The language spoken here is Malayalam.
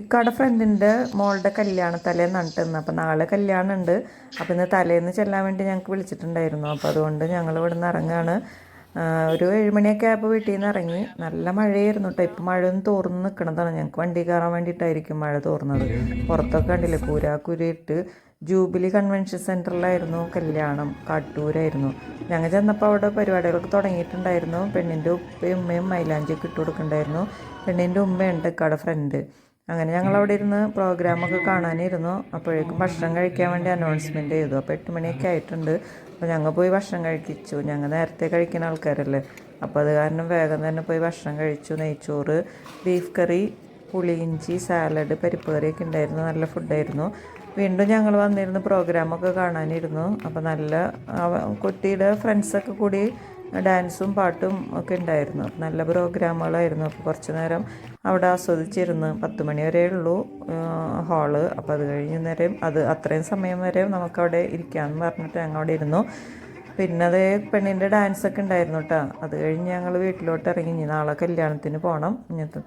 ഇക്കാടെ ഫ്രണ്ടിന്റെ മോളുടെ കല്യാണ തലേന്ന് നട്ടിന്ന് അപ്പോൾ നാളെ കല്യാണം ഉണ്ട് അപ്പോൾ ഇന്ന് തലേന്ന് ചെല്ലാൻ വേണ്ടി ഞങ്ങൾക്ക് വിളിച്ചിട്ടുണ്ടായിരുന്നു. അപ്പോൾ അതുകൊണ്ട് ഞങ്ങൾ ഇവിടെ നിന്ന് ഇറങ്ങുകയാണ് ഒരു ഏഴുമണിയൊക്കെ ആയപ്പോൾ വീട്ടിൽ നിന്ന് ഇറങ്ങി നല്ല മഴയായിരുന്നു കേട്ടോ ഇപ്പം മഴയൊന്നും തോർന്ന് നിൽക്കണതാണ് ഞങ്ങൾക്ക് വണ്ടി കയറാൻ വേണ്ടിയിട്ടായിരിക്കും മഴ തോർന്നത്. പുറത്തൊക്കെ കണ്ടില്ലേ? കൂരാക്കുരിയിട്ട് ജൂബിലി കൺവെൻഷൻ സെന്ററിലായിരുന്നു കല്യാണം. കാട്ടൂരായിരുന്നു. ഞങ്ങൾ ചെന്നപ്പോൾ അവിടെ പരിപാടികളൊക്കെ തുടങ്ങിയിട്ടുണ്ടായിരുന്നു. പെണ്ണിന്റെ ഉപ്പയും ഉമ്മയും മൈലാഞ്ചിയൊക്കെ ഇട്ട് കൊടുക്കണ്ടായിരുന്നു. പെണ്ണിന്റെ ഉമ്മയുണ്ട് കട ഫ്രണ്ട്. അങ്ങനെ ഞങ്ങൾ അവിടെ ഇരുന്ന് പ്രോഗ്രാമൊക്കെ കാണാനിരുന്നു. അപ്പോഴേക്കും ഭക്ഷണം കഴിക്കാൻ വേണ്ടി അനൗൺസ്മെന്റ് ചെയ്തു. അപ്പോൾ എട്ട് മണിയൊക്കെ ആയിട്ടുണ്ട്. അപ്പോൾ ഞങ്ങൾ പോയി ഭക്ഷണം കഴിക്കിച്ചു ഞങ്ങൾ നേരത്തെ കഴിക്കുന്ന ആൾക്കാരല്ലേ. അപ്പോൾ അത് കാരണം വേഗം തന്നെ പോയി ഭക്ഷണം കഴിച്ചു. നെയ്ച്ചോറ് ബീഫ് കറി പുളിയിഞ്ചി സാലഡ് പരിപ്പ് കറിയൊക്കെ ഉണ്ടായിരുന്നു. നല്ല ഫുഡായിരുന്നു വീണ്ടും ഞങ്ങൾ വന്നിരുന്ന് പ്രോഗ്രാമൊക്കെ കാണാനിരുന്നു. അപ്പോൾ നല്ല കുട്ടിയുടെ ഫ്രണ്ട്സൊക്കെ കൂടി ഡാൻസും പാട്ടും ഒക്കെ ഉണ്ടായിരുന്നു. നല്ല പ്രോഗ്രാമുകളായിരുന്നു. അപ്പോൾ കുറച്ച് നേരം അവിടെ ആസ്വദിച്ചിരുന്ന്. പത്ത് മണി വരെ ഉള്ളൂ ഹാൾ. അപ്പോൾ അത് കഴിഞ്ഞ് നേരം അത് അത്രയും സമയം വരെ നമുക്കവിടെ ഇരിക്കാമെന്ന് പറഞ്ഞിട്ട് ഞങ്ങൾ അവിടെ ഇരുന്നു. പിന്നെ അത് പെണ്ണിന്റെ ഡാൻസൊക്കെ ഉണ്ടായിരുന്നു കേട്ടോ അത് കഴിഞ്ഞ് ഞങ്ങൾ വീട്ടിലോട്ട് ഇറങ്ങി. ഇനി നാളെ കല്യാണത്തിന് പോകണം ഇന്നത്തെ